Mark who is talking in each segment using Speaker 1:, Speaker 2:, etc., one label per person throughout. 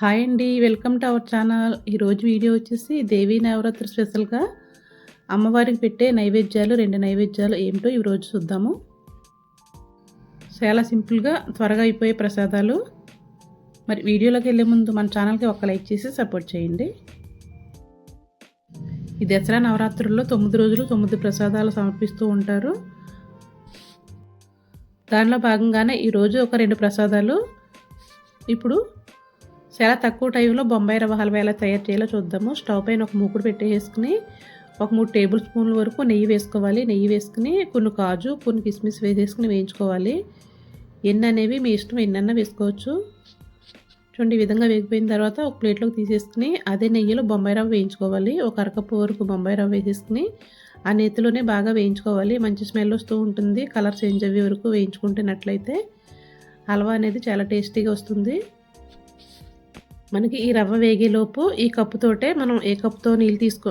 Speaker 1: Hi అండి welcome to our channel. ఈరోజు video వచ్చేసి దేవీ నవరాత్రి స్పెషల్గా అమ్మవారికి పెట్టే నైవేద్యాలు రెండు నైవేద్యాలు ఏమిటో ఈరోజు చూద్దాము. చాలా సింపుల్గా త్వరగా అయిపోయే ప్రసాదాలు. మరి వీడియోలోకి వెళ్ళే ముందు మన ఛానల్కి ఒక లైక్ చేసి సపోర్ట్ చేయండి. ఈ దసరా నవరాత్రుల్లో తొమ్మిది రోజులు తొమ్మిది ప్రసాదాలు సమర్పిస్తూ ఉంటారు. దానిలో భాగంగానే ఈరోజు ఒక రెండు ప్రసాదాలు. ఇప్పుడు చాలా తక్కువ టైంలో బొంబాయి రవ్వ హల్వా ఎలా తయారు చేయాలో చూద్దాము. స్టవ్ పైన ఒక మూకుడు పెట్టేసుకుని ఒక మూడు టేబుల్ స్పూన్ల వరకు నెయ్యి వేసుకోవాలి. నెయ్యి వేసుకుని కొన్ని కాజు కొన్ని కిస్మిస్ వేసేసుకుని వేయించుకోవాలి. ఎన్ని అనేవి మీ ఇష్టం ఎన్నన్నా వేసుకోవచ్చు. చూడండి ఈ విధంగా వేగిపోయిన తర్వాత ఒక ప్లేట్లోకి తీసేసుకుని అదే నెయ్యిలో బొంబాయి రవ్వ వేయించుకోవాలి. ఒక అరకప్పు వరకు బొంబాయి రవ్వ వేసేసుకుని ఆ నెత్తిలోనే బాగా వేయించుకోవాలి. మంచి స్మెల్ వస్తూ ఉంటుంది. కలర్ చేంజ్ అయ్యే వరకు వేయించుకుంటున్నట్లయితే హల్వా అనేది చాలా టేస్టీగా వస్తుంది. మనకి ఈ రవ్వ వేగేలోపు ఈ కప్పుతోటే మనం ఏ కప్పుతో నీళ్ళు తీసుకో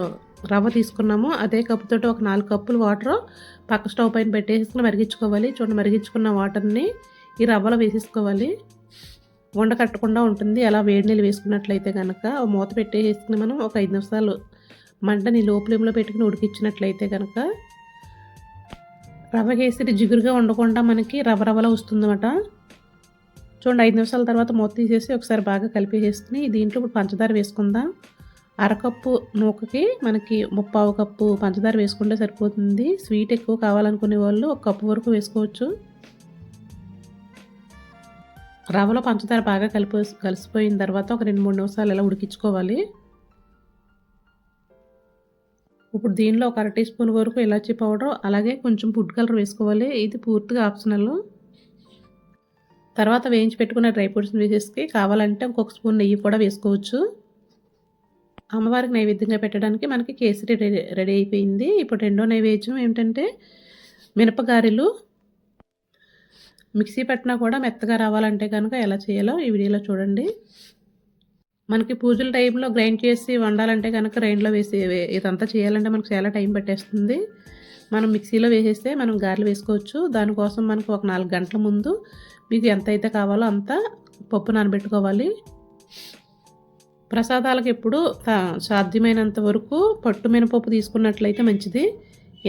Speaker 1: రవ్వ తీసుకున్నామో అదే కప్పుతోటి ఒక నాలుగు కప్పులు వాటర్ పక్క స్టవ్ పైన పెట్టేసుకుని మరిగించుకోవాలి. చూడండి మరిగించుకున్న వాటర్ని ఈ రవ్వలో వేసేసుకోవాలి. వండ కట్టకుండా ఉంటుంది. అలా వేడి నీళ్ళు వేసుకున్నట్లయితే కనుక మూత పెట్టేసుకుని మనం ఒక ఐదు నిమిషాలు మంటని లోపలేములో పెట్టుకుని ఉడికించినట్లయితే కనుక రవ్వ వేసి జిగురుగా ఉండకుండా మనకి రవ్వ రవ్వలో వస్తుందన్నమాట. చూడండి ఐదు నిమిషాల తర్వాత మూత తీసేసి ఒకసారి బాగా కలిపేసేసుకుని దీంట్లో ఇప్పుడు పంచదార వేసుకుందాం. అరకప్పు నూకకి మనకి ముప్పావు కప్పు పంచదార వేసుకుంటే సరిపోతుంది. స్వీట్ ఎక్కువ కావాలనుకునే వాళ్ళు ఒక కప్పు వరకు వేసుకోవచ్చు. రవ్వలో పంచదార బాగా కలిపి కలిసిపోయిన తర్వాత ఒక రెండు మూడు నిమిషాలు ఇలా ఉడికించుకోవాలి. ఇప్పుడు దీనిలో ఒక అర టీ స్పూన్ వరకు ఇలాచీ పౌడర్ అలాగే కొంచెం ఫుడ్ కలర్ వేసుకోవాలి. ఇది పూర్తిగా ఆప్షనల్. తర్వాత వేయించి పెట్టుకున్న డ్రై ఫ్రూట్స్ వేసేసి కావాలంటే ఇంకొక స్పూన్ నెయ్యి కూడా వేసుకోవచ్చు. అమ్మవారికి నైవేద్యంగా పెట్టడానికి మనకి కేసరి రెడీ రెడీ అయిపోయింది. ఇప్పుడు రెండో నైవేద్యం ఏమిటంటే మినపగారెలు. మిక్సీ పట్టినా కూడా మెత్తగా రావాలంటే కనుక ఎలా చేయాలో ఈ వీడియోలో చూడండి. మనకి పూజల టైంలో గ్రైండ్ చేసి వండాలంటే కనుక గ్రైండ్లో వేసి ఇదంతా చేయాలంటే మనకు చాలా టైం పట్టేస్తుంది. మనం మిక్సీలో వేసేస్తే మనం గారెలు వేసుకోవచ్చు. దానికోసం మనకు ఒక నాలుగు గంటల ముందు మీకు ఎంత అయితే కావాలో అంత పప్పు నానబెట్టుకోవాలి. ప్రసాదాలకు ఎప్పుడు సాధ్యమైనంత వరకు పట్టు మినపప్పు తీసుకున్నట్లయితే మంచిది.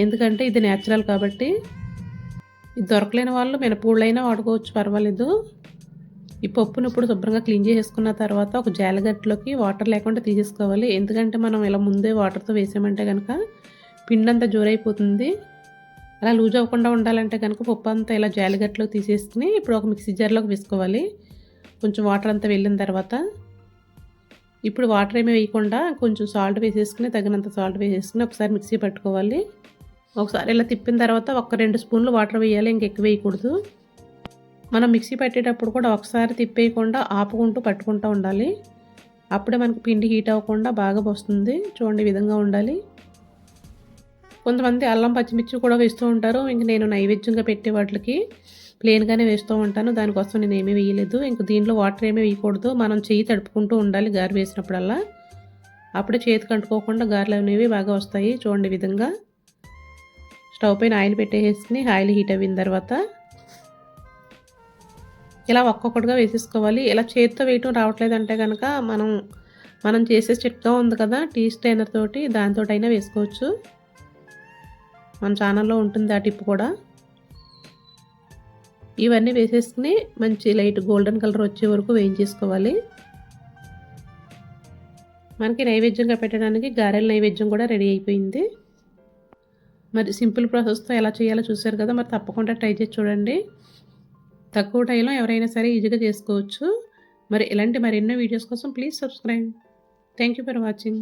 Speaker 1: ఎందుకంటే ఇది న్యాచురల్ కాబట్టి. ఇది దొరకలేని వాళ్ళు మినపూళ్ళైనా వాడుకోవచ్చు పర్వాలేదు. ఈ పప్పును ఇప్పుడు శుభ్రంగా క్లీన్ చేసేసుకున్న తర్వాత ఒక జాలగట్టులోకి వాటర్ లేకుండా తీసేసుకోవాలి. ఎందుకంటే మనం ఇలా ముందే వాటర్తో వేసామంటే కనుక పిండి అంతా జోరైపోతుంది. అలా లూజ్ అవ్వకుండా ఉండాలంటే కనుక పప్పు అంతా ఇలా జాలిగట్లో తీసేసుకుని ఇప్పుడు ఒక మిక్సీ జార్లోకి వేసుకోవాలి. కొంచెం వాటర్ అంతా వెళ్ళిన తర్వాత ఇప్పుడు వాటర్ ఏమీ వేయకుండా కొంచెం సాల్ట్ వేసేసుకుని తగినంత సాల్ట్ వేసేసుకుని ఒకసారి మిక్సీ పట్టుకోవాలి. ఒకసారి ఇలా తిప్పిన తర్వాత ఒక రెండు స్పూన్లు వాటర్ వేయాలి ఇంకెక్కువ వేయకూడదు. మనం మిక్సీ పెట్టేటప్పుడు కూడా ఒకసారి తిప్పేయకుండా ఆపుకుంటూ పట్టుకుంటూ ఉండాలి. అప్పుడే మనకు పిండి హీట్ అవ్వకుండా బాగా వస్తుంది. చూడండి విధంగా ఉండాలి. కొంతమంది అల్లం పచ్చిమిర్చి కూడా వేస్తూ ఉంటారు. ఇంక నేను నైవేద్యంగా పెట్టే వాటికి ప్లెయిన్గానే వేస్తూ ఉంటాను. దానికోసం నేను ఏమీ వేయలేదు. ఇంక దీంట్లో వాటర్ ఏమీ వేయకూడదు. మనం చేయి తడుపుకుంటూ ఉండాలి గారి వేసినప్పుడల్లా. అప్పుడే చేతికి అంటుకోకుండా గారెలు అనేవి బాగా వస్తాయి చూడండి విధంగా. స్టవ్ పైన ఆయిల్ పెట్టేసుకుని ఆయిల్ హీట్ అయిన తర్వాత ఇలా ఒక్కొక్కటిగా వేసేసుకోవాలి. ఇలా చేతితో వేయటం రావట్లేదు అంటే కనుక మనం మనం చేసే చిట్కా ఉంది కదా టీ స్టైనర్ తోటి దాంతో అయినా వేసుకోవచ్చు. మన ఛానల్లో ఉంటుంది ఆ టిప్ కూడా. ఇవన్నీ వేసేసుకుని మంచి లైట్ గోల్డెన్ కలర్ వచ్చే వరకు వేయించేసుకోవాలి. మనకి నైవేద్యంగా పెట్టడానికి గారెల నైవేద్యం కూడా రెడీ అయిపోయింది. మరి సింపుల్ ప్రాసెస్తో ఎలా చేయాలో చూసారు కదా మరి తప్పకుండా ట్రై చేసి చూడండి. తక్కువ టైంలో ఎవరైనా సరే ఈజీగా చేసుకోవచ్చు. మరి ఇలాంటి మరెన్నో వీడియోస్ కోసం please subscribe thank you for watching